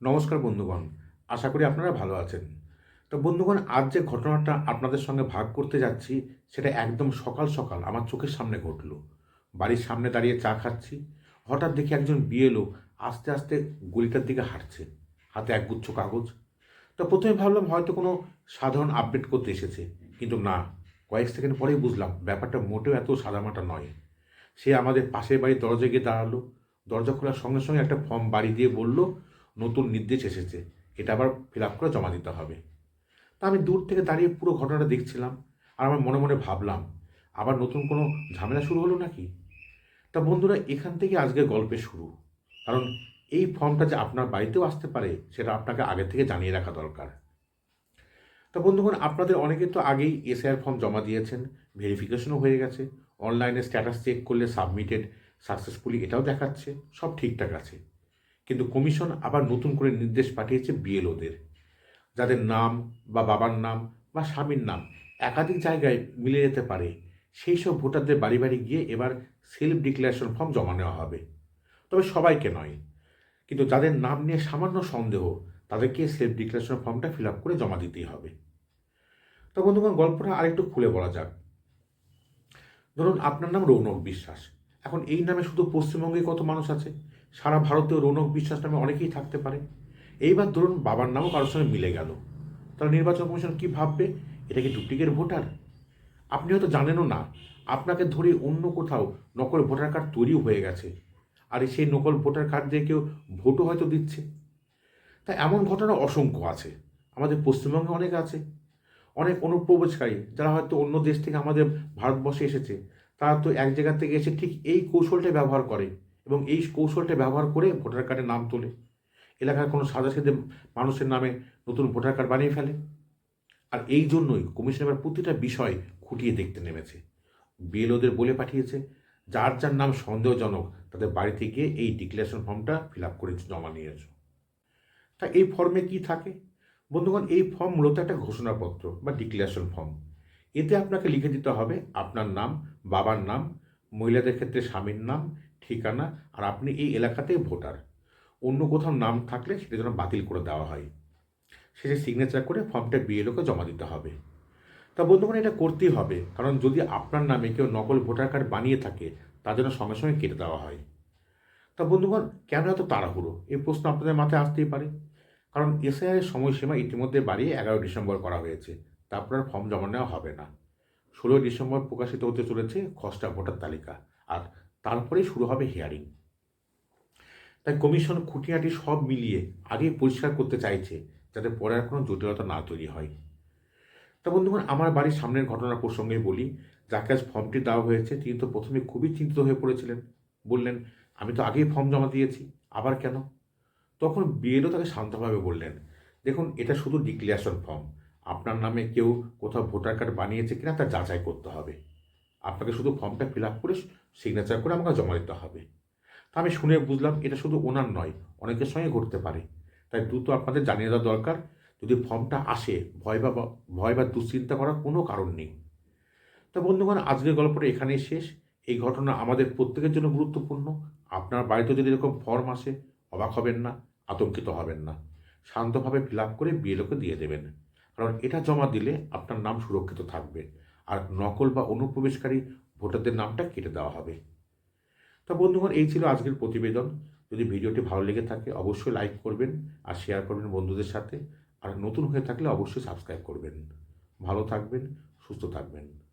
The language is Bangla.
নমস্কার বন্ধুগণ, আশা করি আপনারা ভালো আছেন। তো বন্ধুগণ, আজ যে ঘটনাটা আপনাদের সঙ্গে ভাগ করতে যাচ্ছি, সেটা একদম সকাল সকাল আমার চোখের সামনে ঘটলো। বাড়ির সামনে দাঁড়িয়ে চা খাচ্ছি, হঠাৎ দেখি একজন বিয়েলো আস্তে আস্তে গলিটার দিকে হাঁটছে, হাতে একগুচ্ছ কাগজ। তো প্রথমে ভাবলাম হয়তো কোনো সাধারণ আপডেট করতে এসেছে, কিন্তু না, কয়েক সেকেন্ড পরেই বুঝলাম ব্যাপারটা মোটেও এত সাদামাটা নয়। সে আমাদের পাশের বাড়ির দরজায় গিয়ে দাঁড়াল, দরজা খোলার সঙ্গে সঙ্গে একটা ফর্ম বাড়ি দিয়ে বলল নতুন নির্দেশ এসেছে, এটা আবার ফিল আপ করে জমা দিতে হবে। তা আমি দূর থেকে দাঁড়িয়ে পুরো ঘটনাটা দেখছিলাম আর আমার মনে মনে ভাবলাম, আবার নতুন কোনো ঝামেলা শুরু হলো নাকি? তা বন্ধুরা, এখান থেকে আজকের গল্পের শুরু। কারণ এই ফর্মটা যে আপনার বাড়িতেও আসতে পারে, সেটা আপনাকে আগে থেকে জানিয়ে রাখা দরকার। তা বন্ধুগণ, আপনাদের অনেকে তো আগেই এসআইআর ফর্ম জমা দিয়েছেন ভেরিফিকেশনও হয়ে গেছে অনলাইনে স্ট্যাটাস চেক করলে সাবমিটেড সাকসেসফুলি এটাও দেখাচ্ছে, সব ঠিকঠাক আছে। কিন্তু কমিশন আবার নতুন করে নির্দেশ পাঠিয়েছে বিএলওদের। যাদের নাম বা বাবার নাম বা স্বামীর নাম একাধিক জায়গায় মিলে যেতে পারে, সেই সব ভোটারদের বাড়ি বাড়ি গিয়ে এবার সেলফ ডিক্লারেশন ফর্ম জমা নেওয়া হবে। তবে সবাইকে নয়, কিন্তু যাদের নাম নিয়ে সামান্য সন্দেহ, তাদেরকে সেলফ ডিক্লারেশন ফর্মটা ফিল আপ করে জমা দিতেই হবে। তো বন্ধুগণ, গল্পটা আরেকটু খুলে বলা যাক। ধরুন, আপনার নাম রৌনক বিশ্বাস। এখন এই নামে শুধু পশ্চিমবঙ্গে কত মানুষ আছে? সারা ভারতীয় রৌনক বিশ্বাস নামে অনেকেই থাকতে পারে। এইবার ধরুন বাবার নামও কারোর সঙ্গে মিলে গেল। তাহলে নির্বাচন কমিশন কি ভাববে? এটা কি ডুপ্লিকেট ভোটার? আপনি হয়তো জানেনও না, আপনাকে ধরে অন্য কোথাও নকল ভোটার কার্ড তৈরিও হয়ে গেছে। আর সেই নকল ভোটার কার্ড দিয়ে কেউ ভোটও হয়তো দিচ্ছে। তা এমন ঘটনা অসংখ্য আছে। আমাদের পশ্চিমবঙ্গে অনেক আছে। অনেক অনুপ্রবেশকারী যারা হয়তো অন্য দেশ থেকে আমাদের ভারতবর্ষে এসেছে, তারা তো এক জায়গা থেকে এসে ঠিক এই কৌশলটাই ব্যবহার করে। এবং এই কৌশলটা ব্যবহার করে ভোটার কার্ডের নাম তোলে। এলাকার কোনো সাদাসিধে মানুষের নামে নতুন ভোটার কার্ড বানিয়ে ফেলে। আর এই জন্যই কমিশন এবার প্রতিটা বিষয় খুঁটিয়ে দেখতে নেমেছে। বিএলওদের বলে পাঠিয়েছে, যার যার নাম সন্দেহজনক, তাদের বাড়িতে গিয়ে এই ডিক্লারেশন ফর্মটা ফিল আপ করে জমা নিয়ে তা এই ফর্মে কি থাকে? বন্ধুগণ, এই ফর্ম মূলত একটা ঘোষণাপত্র বা ডিক্লারেশন ফর্ম। এতে আপনাকে লিখে দিতে হবে আপনার নাম, বাবার নাম, মহিলাদের ক্ষেত্রে স্বামীর নাম ঠিকানা আর আপনি এই এলাকাতেই ভোটার। অন্য কোথাও নাম থাকলে সেটা যেন বাতিল করে দেওয়া হয়। শেষে সিগনেচার করে ফর্মটা বিএলওকে জমা দিতে হবে। তা বন্ধুগণ, এটা করতেই হবে। কারণ যদি আপনার নামে কেউ নকল ভোটার কার্ড বানিয়ে থাকে, তার জন্য সঙ্গে সঙ্গে কেটে দেওয়া হয়। তা বন্ধুগণ, কেন এত তাড়াহুড়ো? এই প্রশ্ন আপনাদের মাথায় আসতেই পারে। কারণ এসআইয়ের সময়সীমা ইতিমধ্যে বাড়িয়ে এগারো ডিসেম্বর করা হয়েছে। তারপর আর ফর্ম জমা নেওয়া হবে না। ষোলোই ডিসেম্বর প্রকাশিত হতে চলেছে খসড়া ভোটার তালিকা। আর তারপরেই শুরু হবে হিয়ারিং তাই কমিশন খুঁটিনাটি সব মিলিয়ে আগেই পরিষ্কার করতে চাইছে যাতে পরে আর কোনো জটিলতা না তৈরি হয়। তা বন্ধুগণ, আমার বাড়ির সামনের ঘটনা প্রসঙ্গে বলি, যাকে আজ ফর্মটি দেওয়া হয়েছে, তিনি তো প্রথমে খুবই চিন্তিত হয়ে পড়েছিলেন। বললেন, আমি তো আগেই ফর্ম জমা দিয়েছি, আবার কেন? তখন বিএলও তাকে শান্তভাবে বললেন, দেখুন, এটা শুধু ডিক্লারেশন ফর্ম আপনার নামে কেউ কোথাও ভোটার কার্ড বানিয়েছে কিনা তা যাচাই করতে হবে। আপনাকে শুধু ফর্মটা ফিল আপ করে সিগনেচার করে আমাকে জমা দিতে হবে। তা আমি শুনে বুঝলাম এটা শুধু ওনার নয়, অনেকের সঙ্গে ঘটতে পারে। তাই দ্রুত আপনাদের জানিয়ে দেওয়া দরকার, যদি ফর্মটা আসে, ভয় বা ভয় বা দুশ্চিন্তা করার কোনো কারণ নেই। তা বন্ধুগণ, আজকের গল্পটা এখানেই শেষ। এই ঘটনা আমাদের প্রত্যেকের জন্য গুরুত্বপূর্ণ। আপনার বাড়িতে যদি এরকম ফর্ম আসে, অবাক হবেন না, আতঙ্কিত হবেন না। শান্তভাবে ফিল আপ করে বিএলওকে দিয়ে দেবেন। কারণ এটা জমা দিলে আপনার নাম সুরক্ষিত থাকবে। আর নকল বা অনুপ্রবেশকারী ভোটারদের নামটা কেটে দেওয়া হবে। তা বন্ধুগণ, এই ছিল আজকের প্রতিবেদন। যদি ভিডিওটি ভালো লেগে থাকে, অবশ্যই লাইক করবেন আর শেয়ার করবেন বন্ধুদের সাথে। আর নতুন হয়ে থাকলে অবশ্যই সাবস্ক্রাইব করবেন। ভালো থাকবেন, সুস্থ থাকবেন।